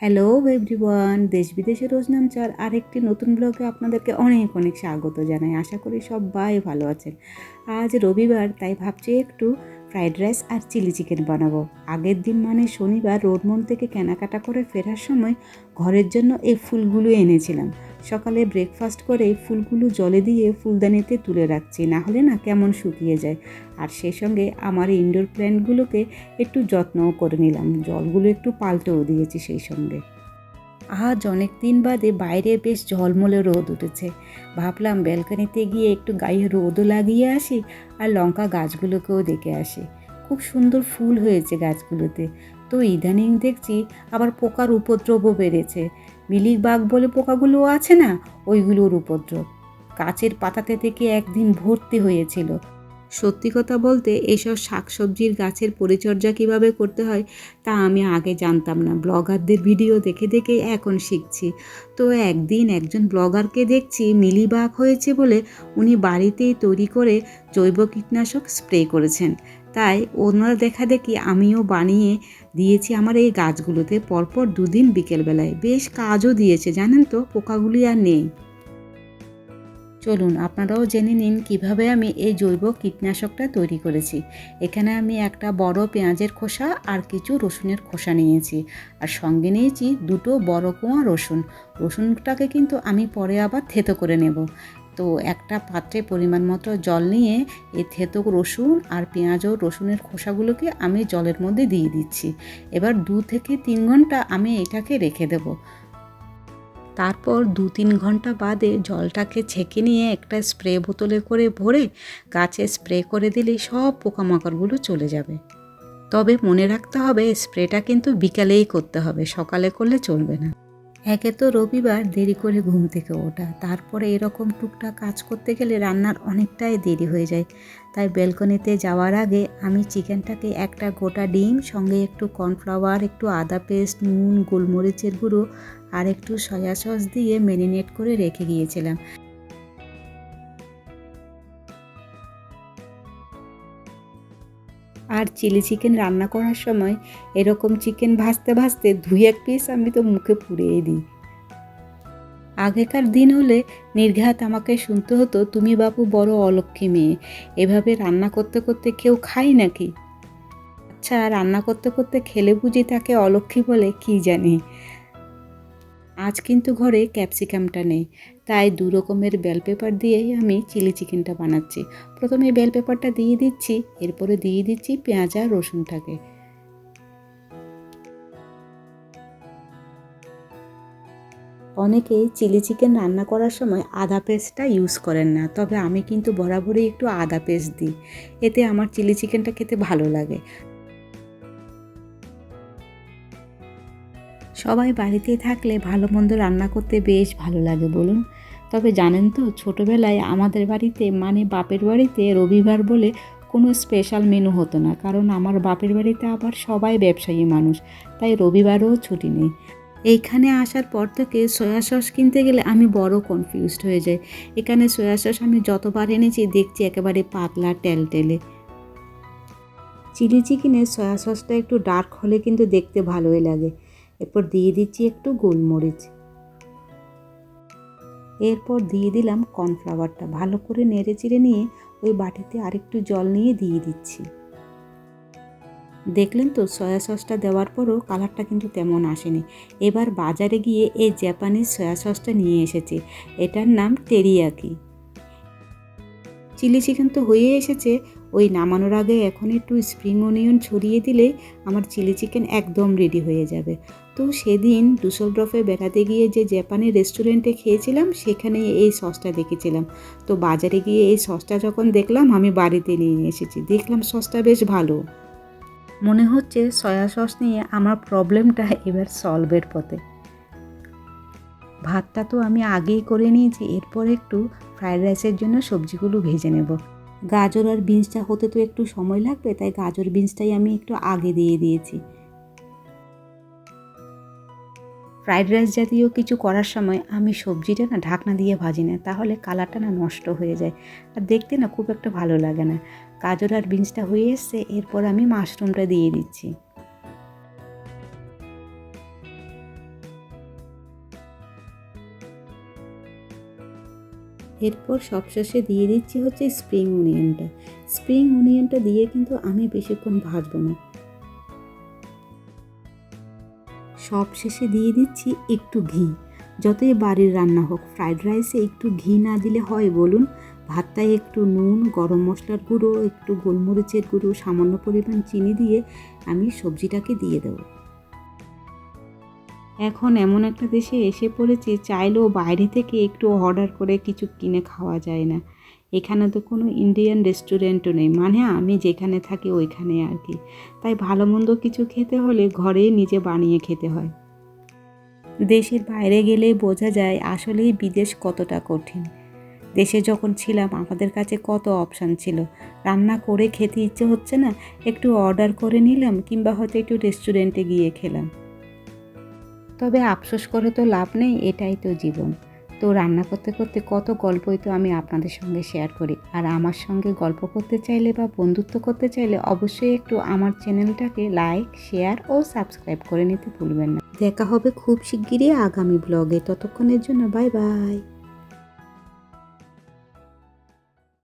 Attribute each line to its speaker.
Speaker 1: Hello everyone দেশ বিদেশের রোজনামচার আরেকটি নতুন ব্লগে আপনাদেরকে অনেক অনেক স্বাগত জানাই। আশা করি সবাই ভালো আছেন। আজ রবিবার, তাই ভাবছি একটু ফ্রাইড রাইস আর চিলি চিকেন বানাবো। আগের দিন মানে শনিবার রোডমন থেকে কেনাকাটা করে ফেরার সময় ঘরের জন্য এই ফুলগুলো এনেছিলাম। সকালে ব্রেকফাস্ট করে ফুলগুলো জলে দিয়ে ফুলদানিতে তুলে রাখছি না হলে না কেমন শুকিয়ে যায়। আর সেই সঙ্গে আমার ইনডোর প্ল্যান্টগুলোকে একটু যত্নও করে নিলাম, জলগুলো একটু পাল্টেও দিয়েছি সেই সঙ্গে। আজ অনেক দিন বাদে বাইরে বেশ ঝলমলে রোদ উঠেছে। ভাবলাম ব্যালকানিতে গিয়ে একটু গায়ে রোদও লাগিয়ে আসি আর লঙ্কা গাছগুলোকেও দেখে আসি। খুব সুন্দর ফুল হয়েছে গাছগুলোতে। তো ইদানিং দেখছি আবার পোকার উপদ্রবও বেড়েছে। মিলিক বাঘ বলে পোকাগুলো আছে না? ওইগুলোর উপদ্রব। গাছের পাতাতে থেকে একদিন ভর্তি হয়েছিল। সত্যি কথা বলতে এইসব শাকসবজির গাছের পরিচর্যা কীভাবে করতে হয় তা আমি আগে জানতাম না। ব্লগারদের ভিডিও দেখে দেখে এখন শিখছি। তো একদিন একজন ব্লগারকে দেখছি মিলিবাগ হয়েছে বলে উনি বাড়িতেই তৈরি করে জৈব কীটনাশক স্প্রে করেছেন। তাই ওনার দেখা দেখি আমিও বানিয়ে দিয়েছি আমার এই গাছগুলোতে। পরপর দুদিন বিকেলবেলায়। বেশ কাজও দিয়েছে। জানেন তো, পোকাগুলি আর নেই। চলুন আপনারাও জেনে নিন কীভাবে আমি এই জৈব কীটনাশকটা তৈরি করেছি। এখানে আমি একটা বড় পেঁয়াজের খোসা আর কিছু রসুনের খোসা নিয়েছি আর সঙ্গে নিয়েছি দুটো বড় কোয়া রসুন। রসুনটাকে কিন্তু আমি পরে আবার থেতো করে নেব। তো একটা পাত্রে পরিমাণ মতো জল নিয়ে এই থেতো রসুন আর পেঁয়াজ ও রসুনের খোসাগুলোকে আমি জলের মধ্যে দিয়ে দিচ্ছি। এবার দু থেকে তিন ঘণ্টা আমি এটাকে রেখে দেবো। তারপর দু তিন ঘণ্টা বাদে জলটাকে ছেঁকে নিয়ে একটা স্প্রে বোতলে করে ভরে গাছে স্প্রে করে দিলে সব পোকামাকড়গুলো চলে যাবে। তবে মনে রাখতে হবে স্প্রেটা কিন্তু বিকালেই করতে হবে, সকালে করলে চলবে না। একে তো রবিবার দেরি করে ঘুম থেকে ওঠা। তারপরে এরকম টুকটাক কাজ করতে গেলে রান্নার অনেকটাই দেরি হয়ে যায়। তাই ব্যালকনিতে যাওয়ার আগে আমি চিকেনটাকে একটা গোটা ডিম, সঙ্গে একটু কর্নফ্লাওয়ার, একটু আদা পেস্ট, নুন, গোলমরিচের গুঁড়ো আর একটু সয়া সস দিয়ে ম্যারিনেট করে রেখে গিয়েছিলাম। আর চিলি চিকেন রান্না করার সময় এরকম চিকেন ভাজতে ভাজতে দুই এক পিস আমি তো মুখে পুড়িয়ে দিই। আগেকার দিন হলে নির্ঘাত আমাকে শুনতে হতো, তুমি বাপু বড় অলক্ষী মেয়ে, এভাবে রান্না করতে করতে কেউ খাই নাকি? আচ্ছা রান্না করতে করতে খেলে বুঝি তাকে অলক্ষী বলে, কি জানি। আজ কিন্তু ঘরে ক্যাপসিকামটা নেই। তাই দু রকমের বেল পেপার দিয়েই আমি চিলি চিকেনটা বানাচ্ছি। প্রথমে বেল পেপারটা দিয়ে দিচ্ছি, এরপরে দিয়ে দিচ্ছি পেঁয়াজ আর রসুনটাকে অনেকেই চিলি চিকেন রান্না করার সময় আদা পেস্টটা ইউজ করেন না, তবে আমি কিন্তু বরাবরই একটু আদা পেস্ট দিই। এতে আমার চিলি চিকেনটা খেতে ভালো লাগে। সবাই বাড়িতে থাকলে ভালো মন্দ রান্না করতে বেশ ভালো লাগে বলুন। তবে জানেন তো, ছোটোবেলায় আমাদের বাড়িতে মানে বাপের বাড়িতে রবিবার বলে কোনো স্পেশাল মেনু হতো না। কারণ আমার বাপের বাড়িতে আবার সবাই ব্যবসায়ী মানুষ, তাই রবিবারও ছুটি নেই। এইখানে আসার পর থেকে সয়া সস কিনতে গেলে আমি বড় কনফিউজড হয়ে যাই। এখানে সয়া সস আমি যতবার এনেছি, দেখছি একেবারে পাতলা, টেলটেলে। চিলি চিকেনে সয়া সসটা একটু ডার্ক হলে কিন্তু দেখতে ভালোই লাগে। এরপর দিয়ে দিচ্ছি একটু গোলমরিচ। এরপর দিয়ে দিলাম কর্নফ্লাওয়ারটা। ভালো করে নেড়ে চিড়ে নিয়ে ওই বাটিতে আরেকটু জল নিয়ে দিয়ে দিচ্ছি। দেখলেন তো, সয়া সসটা দেওয়ার পরও কালারটা কিন্তু তেমন আসেনি। এবার বাজারে গিয়ে এই জাপানিজ সয়া সসটা নিয়ে এসেছে। এটার নাম টেরিয়াকি। চিলি চিকেন তো হয়ে এসেছে। ওই নামানোর আগে এখন একটু স্প্রিং অনিয়ন ছড়িয়ে দিলে আমার চিলি চিকেন একদম রেডি হয়ে যাবে। তো সেদিন ডুসলড্রফে বেড়াতে গিয়ে যে জাপানি রেস্টুরেন্টে খেয়েছিলাম, সেখানে এই সসটা দেখেছিলাম। তো বাজারে গিয়ে এই সসটা যখন দেখলাম, আমি বাড়িতে নিয়ে এসেছি। দেখলাম সসটা বেশ ভালো। মনে হচ্ছে সয়া সস নিয়ে আমার প্রবলেমটা এবার সলভের পথে। ভাতটা তো আমি আগেই করে নিয়েছি, এরপর একটু ফ্রায়েড রাইসের জন্য সবজিগুলো ভেজে নেব। গাজর আর বিনসটা হতে তো একটু সময় লাগবে, তাই গাজর বিনসটাই আমি একটু আগে দিয়ে দিয়েছি। ফ্রাইড রাইস জাতীয় কিছু করার সময় আমি সবজিটা না ঢাকনা দিয়ে ভাজি না, তাহলে কালারটা না নষ্ট হয়ে যায়। আর দেখতে না খুব একটা ভালো লাগে না। গাজর আর বিনসটা হয়ে এসছে, এরপর আমি মাশরুমটা দিয়ে দিচ্ছি। এরপর সবশেষে দিয়ে দিচ্ছি হচ্ছে স্প্রিং অনিয়নটা। স্প্রিং অনিয়নটা দিয়ে কিন্তু আমি বেশিক্ষণ ভাজবো না। সব শেষে দিয়ে দিচ্ছি একটু ঘি। যতই বাড়ির রান্না হোক ফ্রাইড রাইসে একটু ঘি না দিলে হয় বলুন। ভাতটায় একটু নুন, গরম মশলার গুঁড়ো, একটু গোলমরিচের গুঁড়ো, সামান্য পরিমাণ চিনি দিয়ে আমি সবজিটাকে দিয়ে দেবো। এখন এমন একটা দেশে এসে পড়েছি, চাইলেও বাইরে থেকে একটু অর্ডার করে কিছু কিনে খাওয়া যায় না। এখানে তো কোনো ইন্ডিয়ান রেস্টুরেন্টও নেই। মানে আমি যেখানে থাকি ওইখানে আর কি। তাই ভালো মন্দ কিছু খেতে হলে ঘরেই নিজে বানিয়ে খেতে হয়। দেশের বাইরে গেলেই বোঝা যায় আসলেই বিদেশ কতটা কঠিন। দেশে যখন ছিলাম, আমাদের কাছে কত অপশান ছিল। রান্না করে খেতে ইচ্ছে হচ্ছে না, একটু অর্ডার করে নিলাম কিংবা হয়তো একটু রেস্টুরেন্টে গিয়ে খেলাম। তবে আফসোস করে তো লাভ নেই, এটাই তো জীবন। তো রান্না করতে করতে কত গল্পই তো আমি আপনাদের সঙ্গে শেয়ার করি। আর আমার সঙ্গে গল্প করতে চাইলে বা বন্ধুত্ব করতে চাইলে অবশ্যই একটু আমার চ্যানেলটাকে লাইক শেয়ার ও সাবস্ক্রাইব করে নিতে ভুলবেন না। দেখা হবে খুব শিগগিরই আগামী ব্লগে ততক্ষণের জন্য বাই বাই